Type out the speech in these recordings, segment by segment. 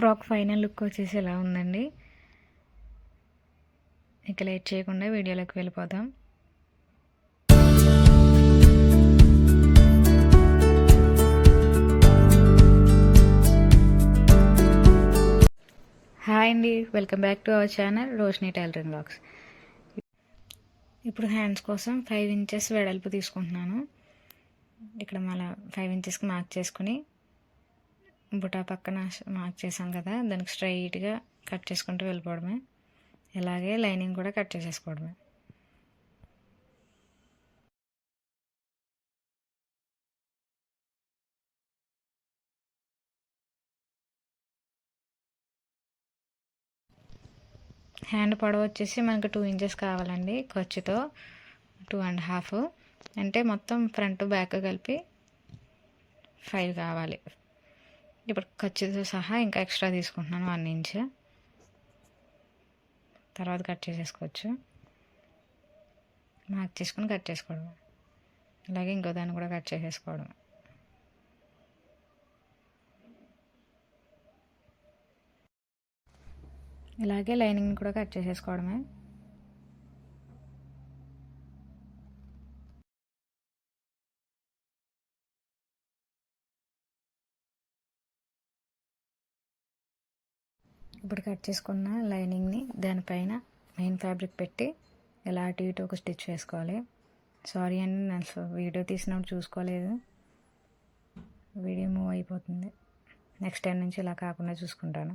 Frock final look వచ్చేసి ఎలా ఉందండి? ఇక లేట్ చేయకుండా వీడియోలోకి వెళ్ళిపోదాం. హాయ్ అండి welcome back to our channel Roshini tailoring blogs. ఇప్పుడు హ్యాండ్స్ కోసం ఫైవ్ ఇంచెస్ వెడల్పు తీసుకుంటున్నాను. ఇక్కడ మళ్ళీ ఫైవ్ ఇంచెస్కి మార్క్ చేసుకుని బుటా పక్కన మార్క్ చేసాం కదా దానికి స్ట్రైట్గా కట్ చేసుకుంటూ వెళ్ళిపోవడమే. ఇలాగే లైనింగ్ కూడా కట్ చేసేసుకోవడమే. హ్యాండ్ పొడవు వచ్చేసి మనకు టూ ఇంచెస్ కావాలండి ఖర్చుతో టూ అండ్ హాఫ్. అంటే మొత్తం ఫ్రంట్ బ్యాక్ కలిపి ఫైవ్ కావాలి. ఇప్పుడు ఖర్చుతో సహా ఇంకా ఎక్స్ట్రా తీసుకుంటున్నాను వన్ ఇంచ్. తర్వాత కట్ చేసేసుకోవచ్చు. మార్క్ చేసుకుని కట్ చేసుకోవడం అలాగే ఇంకో దాన్ని కూడా కట్ చేసేసుకోవడం ఇలాగే లైనింగ్ కూడా కట్ చేసేసుకోవడమే. ఇప్పుడు కట్ చేసుకున్న లైనింగ్ని దానిపైన మెయిన్ ఫ్యాబ్రిక్ పెట్టి ఇలా అటు ఇటు ఒక స్టిచ్ వేసుకోవాలి సారీ అండి నేను వీడియో తీసినప్పుడు చూసుకోలేదు. వీడియో మూవ్ అయిపోతుంది. నెక్స్ట్ టైం నుంచి ఇలా కాకుండా చూసుకుంటాను.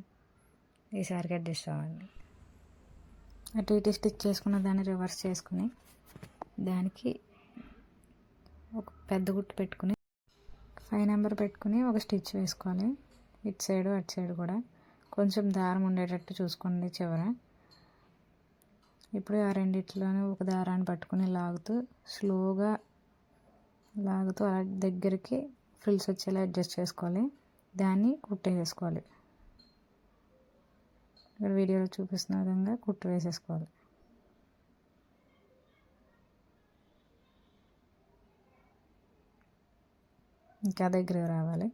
ఈసారికి అడ్జస్ట్ అవ్వండి. అటు ఇటు స్టిచ్ చేసుకున్న దాన్ని రివర్స్ చేసుకుని దానికి ఒక పెద్ద గుట్టు పెట్టుకుని ఫైవ్ నెంబర్ పెట్టుకుని ఒక స్టిచ్ వేసుకోవాలి. ఇటు సైడు అటు సైడ్ కూడా. కొంచెం దారం ఉండేటట్టు చూసుకోండి చివర. ఇప్పుడు ఆ రెండిట్లోనే ఒక దారాన్ని పట్టుకుని లాగుతూ స్లోగా లాగుతూ అలా దగ్గరికి ఫ్రిల్స్ వచ్చేలా అడ్జస్ట్ చేసుకోవాలి. దాన్ని కుట్టేసేసుకోవాలి. ఇక్కడ వీడియోలో చూపిస్తున్న విధంగా కుట్టు వేసేసుకోవాలి. ఇంకా దగ్గరగా రావాలి.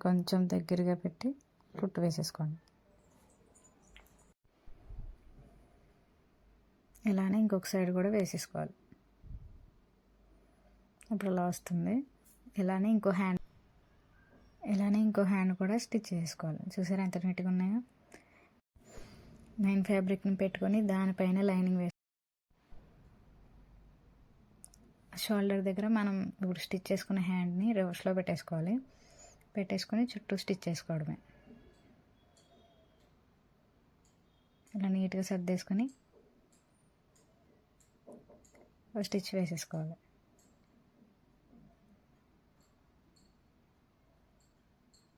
కొంచెం దగ్గరగా పెట్టి కుట్టు వేసేసుకోండి. ఇలానే ఇంకొక సైడ్ కూడా వేసేసుకోవాలి. ఇప్పుడు అలా వస్తుంది. ఇలానే ఇంకో హ్యాండ్ ఇలానే ఇంకో హ్యాండ్ కూడా స్టిచ్ చేసుకోవాలి. చూసారా ఎంత నీట్గా ఉన్నాయో? నైన్ ఫ్యాబ్రిక్ని పెట్టుకొని దానిపైన లైనింగ్ వేసి షోల్డర్ దగ్గర మనం ఇప్పుడు స్టిచ్ చేసుకున్న హ్యాండ్ని రివర్స్లో పెట్టేసుకోవాలి. పెట్టేసుకొని చుట్టూ స్టిచ్ చేసుకోవడమే. ఇలా నీట్గా సర్దేసుకొని స్టిచ్ వేసేసుకోవాలి.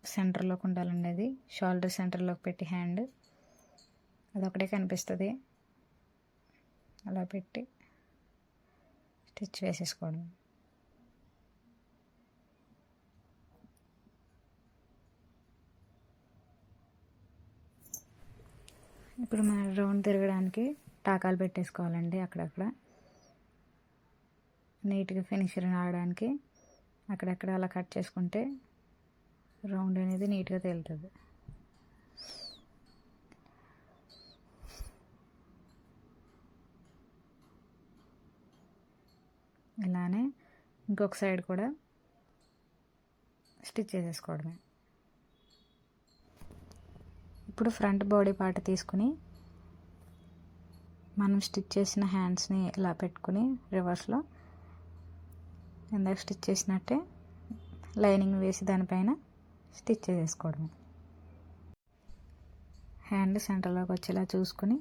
సెంటర్లోకి ఉండాలండి అది. షోల్డర్ సెంటర్లోకి పెట్టి హ్యాండ్. అదొకటే కనిపిస్తుంది. అలా పెట్టి స్టిచ్ వేసేసుకోవడం. ఇప్పుడు మన రౌండ్ తిరగడానికి టాకాలు పెట్టేసుకోవాలండి అక్కడక్కడ. నీట్గా ఫినిషర్ రావడానికి అక్కడక్కడ అలా కట్ చేసుకుంటే రౌండ్ అనేది నీట్గా తేలుతుంది. ఇలానే ఇంకొక సైడ్ కూడా స్టిచ్ చేసేసుకోవడమే. ఇప్పుడు ఫ్రంట్ బాడీ పార్ట్ తీసుకుని మనం స్టిచ్ చేసిన హ్యాండ్స్ని ఇలా పెట్టుకుని రివర్స్లో ఇందాక స్టిచ్ చేసినట్టే లైనింగ్ వేసి దానిపైన స్టిచ్ చేసుకోవడమే. హ్యాండ్ సెంటర్లోకి వచ్చేలా చూసుకుని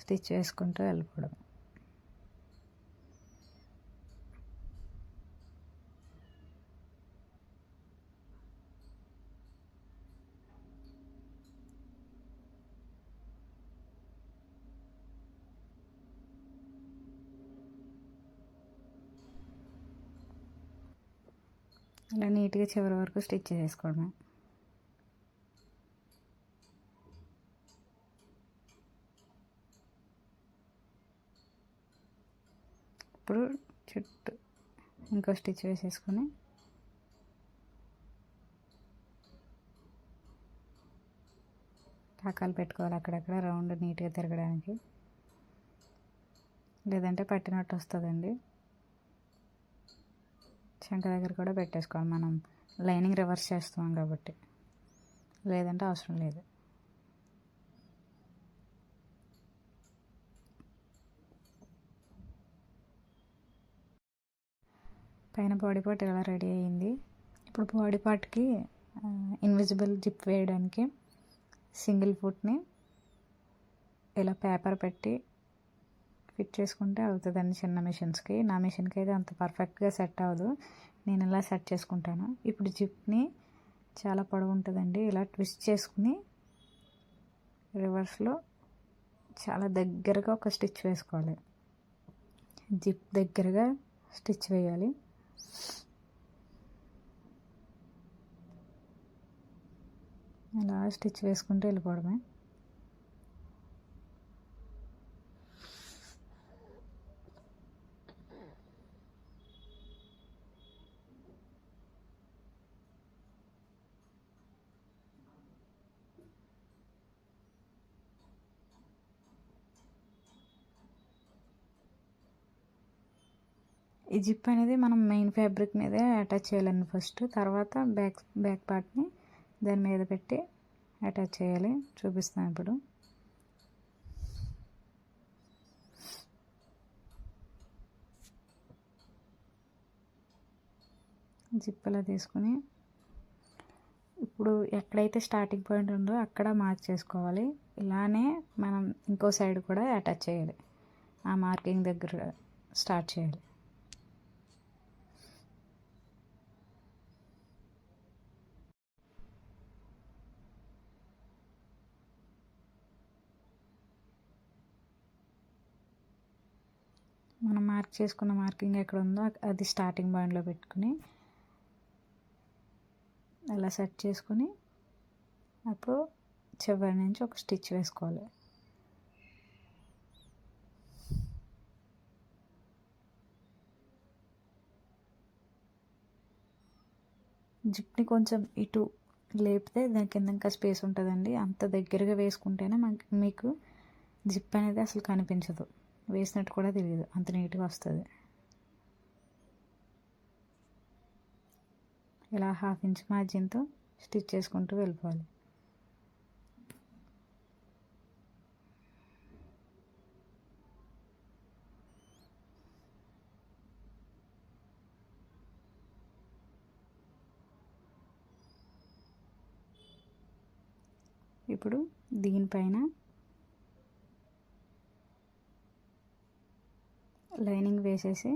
స్టిచ్ వేసుకుంటూ వెళ్ళిపోవడం ఇలా నీట్గా చివరి వరకు స్టిచ్ చేసుకోవడమే. ఇప్పుడు చుట్టూ ఇంకో స్టిచ్ వేసేసుకొని టకాలు పెట్టుకోవాలి అక్కడక్కడ రౌండ్ నీట్గా తిరగడానికి. లేదంటే పట్టినట్టు వస్తుందండి. శంఖ దగ్గర కూడా పెట్టేసుకోవాలి. మనం లైనింగ్ రివర్స్ చేస్తాం కాబట్టి. లేదంటే అవసరం లేదు. పైన బాడీ పార్ట్ ఇలా రెడీ అయ్యింది. ఇప్పుడు బాడీ పార్ట్కి ఇన్విజిబుల్ జిప్ వేయడానికి సింగిల్ ఫుట్ని ఇలా పేపర్ పెట్టి ఫిట్ చేసుకుంటే అవుతుందండి చిన్న మిషన్స్కి. నా మిషన్కి అయితే అంత పర్ఫెక్ట్గా సెట్ అవ్వదు. నేను ఇలా సెట్ చేసుకుంటాను. ఇప్పుడు జిప్ని చాలా పొడవు ఉంటుందండి ఇలా ట్విస్ట్ చేసుకుని రివర్స్లో చాలా దగ్గరగా ఒక స్టిచ్ వేసుకోవాలి. జిప్ దగ్గరగా స్టిచ్ వేయాలి. అలా స్టిచ్ వేసుకుంటూ వెళ్ళిపోవడమే. జిప్ అనేది మనం మెయిన్ ఫ్యాబ్రిక్ మీదే అటాచ్ చేయాలండి ఫస్ట్. తర్వాత బ్యాక్ బ్యాక్ పార్ట్ని దాని మీద పెట్టి అటాచ్ చేయాలి. చూపిస్తాను ఇప్పుడు. జిప్ అలా తీసుకుని ఇప్పుడు ఎక్కడైతే స్టార్టింగ్ పాయింట్ ఉందో అక్కడ మార్క్ చేసుకోవాలి ఇలానే మనం ఇంకో సైడ్ కూడా అటాచ్ చేయాలి. ఆ మార్కింగ్ దగ్గర స్టార్ట్ చేయాలి మనం మార్క్ చేసుకున్న మార్కింగ్ ఎక్కడ ఉందో అది స్టార్టింగ్ పాయింట్లో పెట్టుకుని అలా సెట్ చేసుకుని అప్పుడు చివరి నుంచి ఒక స్టిచ్ వేసుకోవాలి. జిప్ని కొంచెం ఇటు లేపితే దాని కింద ఇంకా స్పేస్ ఉంటుందండి. అంత దగ్గరగా వేసుకుంటేనే మనకి మీకు జిప్ అనేది అసలు కనిపించదు. వేసినట్టు కూడా తెలియదు అంత నీట్గా వస్తుంది. ఇలా హాఫ్ ఇంచ్ మార్జిన్తో స్టిచ్ చేసుకుంటూ వెళ్ళిపోవాలి. ఇప్పుడు దీనిపైన లైనింగ్ వేసేసి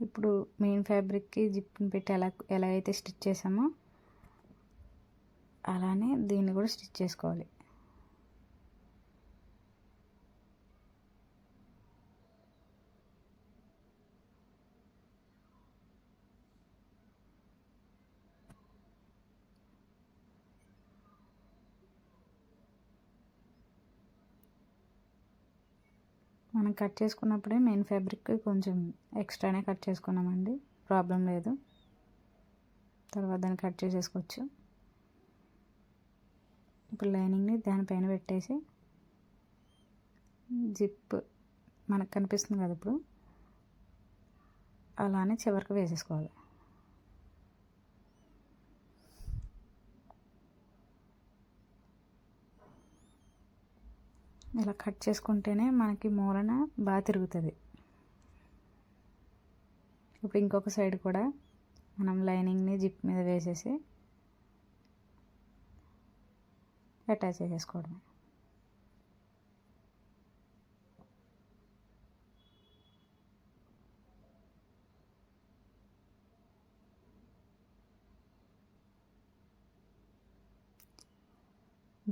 ఇప్పుడు మెయిన్ ఫ్యాబ్రిక్కి జిప్ని పెట్టి ఎలా ఎలా అయితే స్టిచ్ చేసామో అలానే దీన్ని కూడా స్టిచ్ చేసుకోవాలి. మనం కట్ చేసుకున్నప్పుడే మెయిన్ ఫ్యాబ్రిక్ కొంచెం ఎక్స్ట్రానే కట్ చేసుకున్నామండి. ప్రాబ్లం లేదు. తర్వాత దాన్ని కట్ చేసేసుకోవచ్చు. ఇప్పుడు లైనింగ్ని దానిపైన పెట్టేసి జిప్ మనకు కనిపిస్తుంది కదా ఇప్పుడు. అలానే చివరికి వేసేసుకోవాలి. ఇలా కట్ చేసుకుంటేనే మనకి మూలన బాగా తిరుగుతుంది. ఇప్పుడు ఇంకొక సైడ్ కూడా మనం లైనింగ్ని జిప్ మీద వేసేసి అటాచ్ చేసేసుకోవడమే.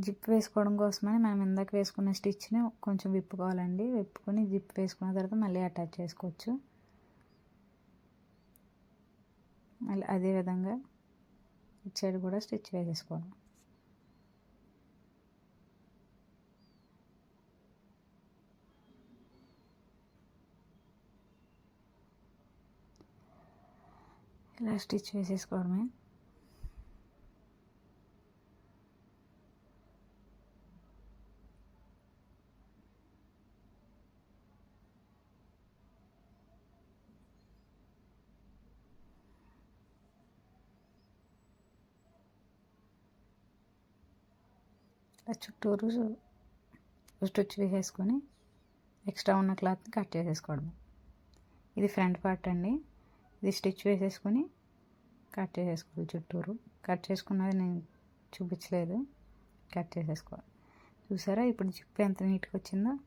జిప్ వేసుకోవడం కోసమని మనం ఇందాక వేసుకున్న స్టిచ్ని కొంచెం విప్పుకోవాలండి. విప్పుకొని జిప్ వేసుకున్న తర్వాత మళ్ళీ అటాచ్ చేసుకోవచ్చు. మళ్ళీ అదేవిధంగా ఇటు సైడ్ కూడా స్టిచ్ వేసేసుకోవడం. ఇలా స్టిచ్ వేసేసుకోవడమే. చుట్టూరు స్టిచ్ వేసేసుకొని ఎక్స్ట్రా ఉన్న క్లాత్ని కట్ చేసేసుకోవడం ఇది ఫ్రంట్ పార్ట్ అండి. ఇది స్టిచ్ వేసేసుకొని కట్ చేసేసుకోవాలి చుట్టూరు. కట్ చేసుకున్నది నేను చూపించలేదు. కట్ చేసేసుకోవాలి. చూసారా? ఇప్పుడు జిప్ ఎంత నీట్గా వచ్చిందో.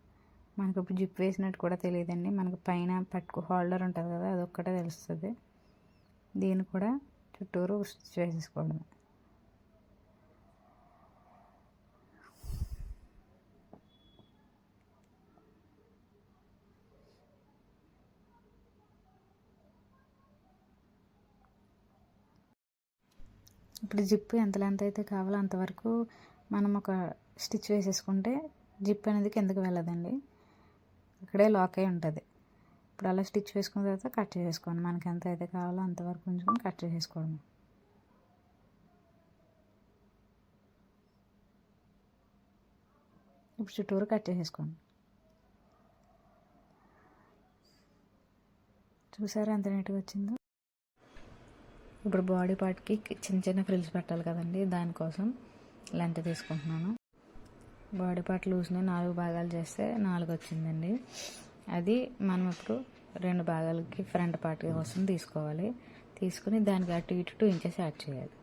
మనకు ఇప్పుడు జిప్ వేసినట్టు కూడా తెలియదండి. మనకు పైన పట్టుకు హోల్డర్ ఉంటుంది కదా అది తెలుస్తుంది. దీన్ని కూడా చుట్టూరు స్టిచ్ వేసేసుకోవడమే. ఇప్పుడు జిప్ ఎంత లెంత్ అయితే కావాలో అంతవరకు మనం ఒక స్టిచ్ వేసేసుకుంటే జిప్ అనేది కిందకి వెళ్ళదండి. అక్కడే లాక్ అయి ఉంటుంది. ఇప్పుడు అలా స్టిచ్ వేసుకున్న తర్వాత కట్ చేసేసుకోండి. మనకి ఎంత అయితే కావాలో అంతవరకు ఉంచుకొని కట్ చేసేసుకోవడం ఇప్పుడు చుట్టూరు కట్ చేసేసుకోండి. చూసారా ఎంత నీట్గా వచ్చిందో? ఇప్పుడు బాడీ పార్ట్కి చిన్న చిన్న ఫ్రిల్స్ పెట్టాలి కదండి దానికోసం లెంత్ తీసుకుంటున్నాను. బాడీ పార్ట్ లూజ్ని నాలుగు భాగాలు చేస్తే నాలుగు వచ్చిందండి అది మనం ఇప్పుడు రెండు భాగాలకి ఫ్రంట్ పార్ట్ కోసం తీసుకోవాలి. తీసుకుని దానికి అటు ఇటు టూ ఇంచెస్ యాడ్ చేయాలి.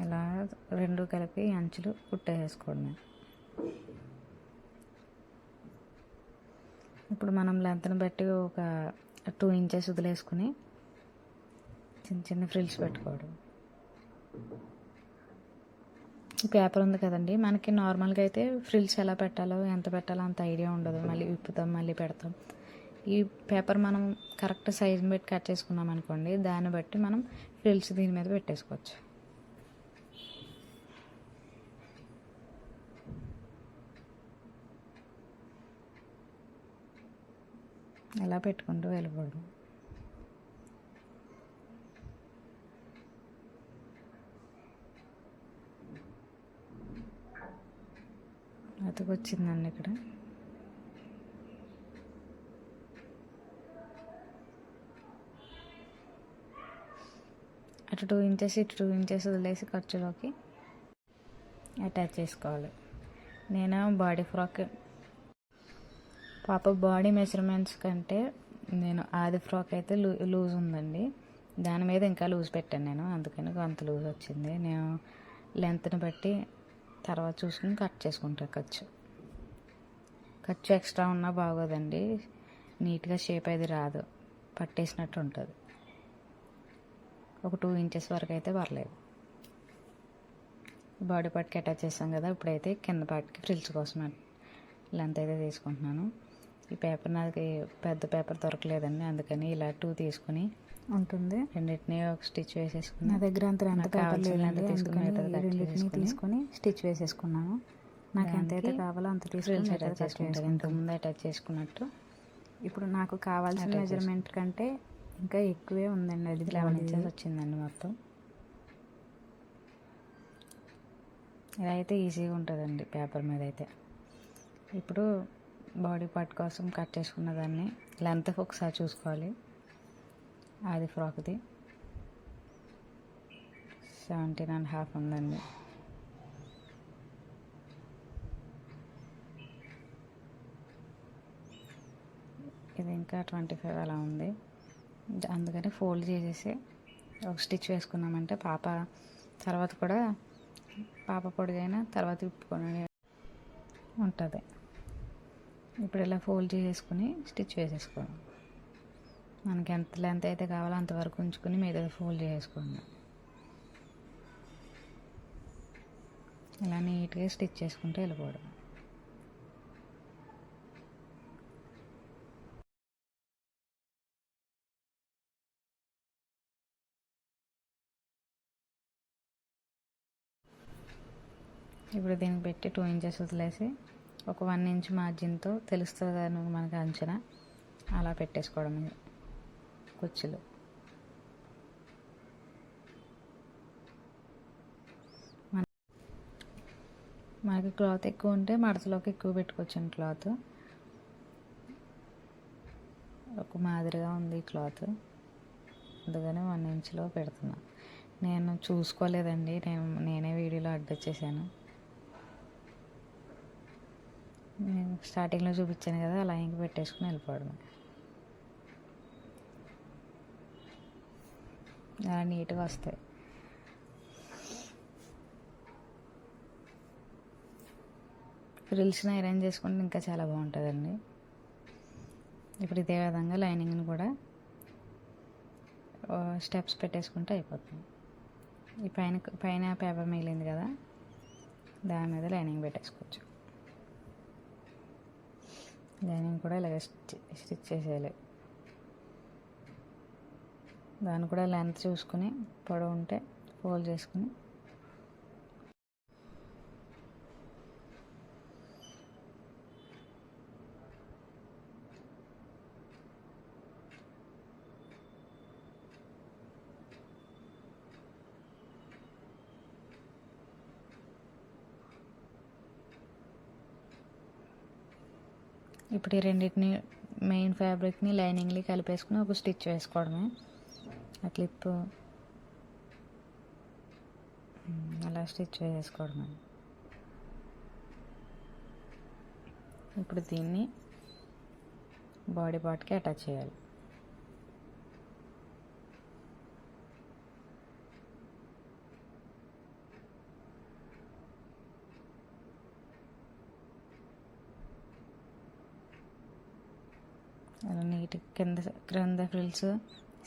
ఇలా రెండు కలిపి అంచులు కుట్టేసుకోవడమే ఇప్పుడు మనం లెంత్ని బట్టి ఒక టూ ఇంచెస్ వదిలేసుకుని చిన్న చిన్న ఫ్రిల్స్ పెట్టుకోవడం. పేపర్ ఉంది కదండి మనకి నార్మల్గా అయితే ఫ్రిల్స్ ఎలా పెట్టాలో ఎంత పెట్టాలో అంత ఐడియా ఉండదు. మళ్ళీ విప్పుతాం మళ్ళీ పెడతాం. ఈ పేపర్ మనం కరెక్ట్ సైజుని బట్టి కట్ చేసుకున్నాం అనుకోండి దాన్ని బట్టి మనం ఫ్రిల్స్ దీని మీద పెట్టేసుకోవచ్చు. ఎలా పెట్టుకుంటూ వెళ్ళిపోవడం అతకొచ్చిందండి ఇక్కడ. అటు టూ ఇంచెస్ ఇటు టూ ఇంచెస్ వదిలేసి ఖర్చులోకి అటాచ్ చేసుకోవాలి. నేను బాడీ ఫ్రాక్ పాప బాడీ మెజర్మెంట్స్ కంటే నేను ఆది ఫ్రాక్ అయితే లూ లూజ్ ఉందండి. దాని మీద ఇంకా లూజ్ పెట్టాను నేను అందుకని అంత లూజ్ వచ్చింది. నేను లెంత్ని బట్టి తర్వాత చూసుకుని కట్ చేసుకుంటా ఖర్చు. ఖర్చు ఎక్స్ట్రా ఉన్నా బాగోదండి. నీట్గా షేప్ అది రాదు. పట్టేసినట్టు ఉంటుంది. ఒక టూ ఇంచెస్ వరకు అయితే పర్లేదు. బాడీ పార్ట్కి అటాచ్ చేస్తాం కదా ఇప్పుడైతే కింద పార్ట్కి ఫ్రిల్స్ కోసం లెంత్ అయితే తీసుకుంటున్నాను. ఈ పేపర్ నాకు పెద్ద పేపర్ దొరకలేదండి. అందుకని ఇలా టూ తీసుకుని ఉంటుంది. రెండింటిని ఒక స్టిచ్ వేసేసుకుని నా దగ్గర అంత ఎంత పేపర్ లేదండి. తీసుకుని స్టిచ్ వేసేసుకున్నాను. నాకు ఎంత అయితే దానికి కావాలో అంత తీసుకొని అటాచ్ చేసుకుంటాను. ఇంతకుముందు అటాచ్ చేసుకున్నట్టు ఇప్పుడు నాకు కావాల్సిన మెజర్మెంట్ కంటే ఇంకా ఎక్కువే ఉందండి అది లెవెన్ ఇంచెస్ వచ్చిందండి మొత్తం. ఇలా అయితే ఈజీగా ఉంటుందండి పేపర్ మీద అయితే. ఇప్పుడు బాడీ పార్ట్ కోసం కట్ చేసుకున్న దాన్ని లెంత్ ఒకసారి చూసుకోవాలి. అది ఫ్రాక్ది. సెవెంటీన్ అండ్ హాఫ్ ఉందండి. ఇది ఇంకా ట్వంటీ ఫైవ్ అలా ఉంది. అందుకని ఫోల్డ్ చేసేసి ఒక స్టిచ్ వేసుకున్నామంటే పాప తర్వాత కూడా పాప పొడిగైనా తర్వాత విప్పుకొని ఉంటుంది. ఇప్పుడు ఇలా ఫోల్డ్ చేసేసుకుని స్టిచ్ వేసేసుకోండి మనకి ఎంత లెంత్ అయితే కావాలో అంతవరకు ఉంచుకుని మీద ఫోల్డ్ చేసేసుకోండి ఇలా నీట్గా స్టిచ్ చేసుకుంటూ వెళ్ళిపోవడం. ఇప్పుడు దీనికి పెట్టి టూ ఇంచెస్ వదిలేసి ఒక వన్ ఇంచ్ మార్జిన్తో తెలుస్తుంది మనకు మనకి అంచనా. అలా పెట్టేసుకోవడం కుచ్చులు మనకి క్లాత్ ఎక్కువ ఉంటే మడతలోకి ఎక్కువ పెట్టుకోవచ్చు క్లాత్. ఒక మాదిరిగా ఉంది ఈ క్లాత్. అందుకని వన్ ఇంచ్లో పెడుతున్నా. నేను చూసుకోలేదండి. నేను నేనే వీడియోలో అడ్డొచ్చేసాను చేశాను నేను స్టార్టింగ్లో చూపించాను కదా అలా ఇంక పెట్టేసుకుని వెళ్ళిపోవడమే. అలా నీట్గా వస్తాయి. ఫ్రిల్స్ని అరేంజ్ చేసుకుంటే ఇంకా చాలా బాగుంటుందండి. ఇప్పుడు ఇదే విధంగా లైనింగ్ని కూడా స్టెప్స్ పెట్టేసుకుంటే అయిపోతుంది. ఈ పైన పైన పేపర్ మిగిలింది కదా దాని మీద లైనింగ్ పెట్టేసుకోవచ్చు. దాన్ని కూడా ఇలాగ స్టిచ్ చేసేయాలి. దాన్ని కూడా లెంత్ చూసుకుని పొడవు ఉంటే ఫోల్డ్ చేసుకుని ఇప్పుడు ఈ రెండింటిని మెయిన్ ఫ్యాబ్రిక్ని లైనింగ్ని కలిపేసుకుని ఒక స్టిచ్ వేసుకోవడమే. ఆ క్లిప్ అలా స్టిచ్ వేసుకోవడమే. ఇప్పుడు దీన్ని బాడీ పార్ట్కి అటాచ్ చేయాలి అలా నీట్ కింద క్రింద ఫ్రిల్స్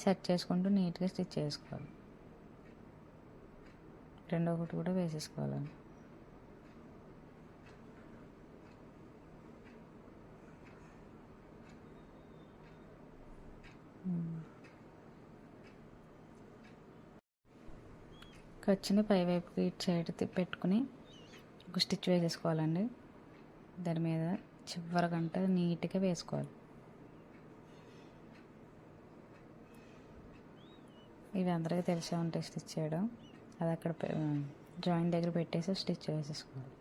సెట్ చేసుకుంటూ నీట్గా స్టిచ్ చేసుకోవాలి. రెండో ఒకటి కూడా వేసేసుకోవాలి ఖర్చుని పైవైపుకి ఇటు సైడ్ పెట్టుకుని ఒక స్టిచ్ వేసేసుకోవాలండి. దాని మీద చివరి గంట నీట్గా వేసుకోవాలి. ఇవి అందరికీ తెలిసే ఉంటాయి స్టిచ్ చేయడం. అది అక్కడ జాయింట్ దగ్గర పెట్టేసి స్టిచ్ వేసేసుకోవాలి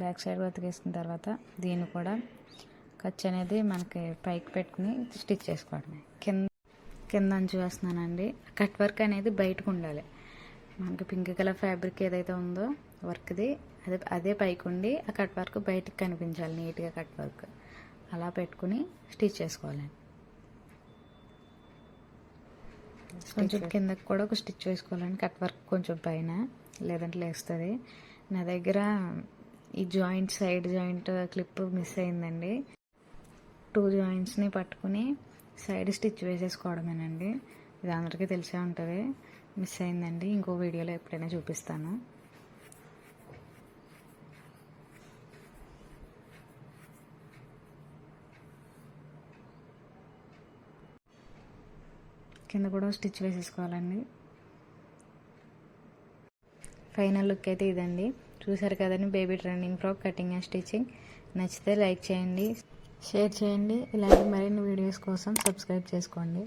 బ్యాక్ సైడ్ బతికేసిన తర్వాత దీన్ని కూడా ఖర్చు అనేది మనకి పైకి పెట్టుకుని స్టిచ్ చేసుకోవడమే. కింద కింద అంచు వేస్తున్నానండి. కట్ వర్క్ అనేది బయటకు ఉండాలి. మనకి పింక్ కలర్ ఫ్యాబ్రిక్ ఏదైతే ఉందో వర్క్ది అదే అదే పైకి ఉండి ఆ కట్ వర్క్ బయటకు కనిపించాలి నీట్గా కట్ వర్క్. అలా పెట్టుకుని స్టిచ్ చేసుకోవాలి. కొంచెం కిందకి కూడా ఒక స్టిచ్ వేసుకోవాలండి కట్ వర్క్ కొంచెం పైన లేదంటే లేస్తుంది. నా దగ్గర ఈ joint side joint clip miss అయిందండి. టూ జాయింట్స్ని పట్టుకుని సైడ్ స్టిచ్ వేసేసుకోవడమేనండి. ఇది అందరికీ తెలిసే ఉంటుంది. మిస్ అయిందండి. ఇంకో వీడియోలో ఎప్పుడైనా చూపిస్తాను. కింద కూడా స్టిచ్ వేసేసుకోవాలండి. ఫైనల్ లుక్ అయితే ఇదండి. చూసారు కదండి baby trending frock cutting and stitching నచ్చితే లైక్ చేయండి షేర్ చేయండి. ఇలాంటి మరిన్ని వీడియోస్ కోసం సబ్స్క్రైబ్ చేసుకోండి.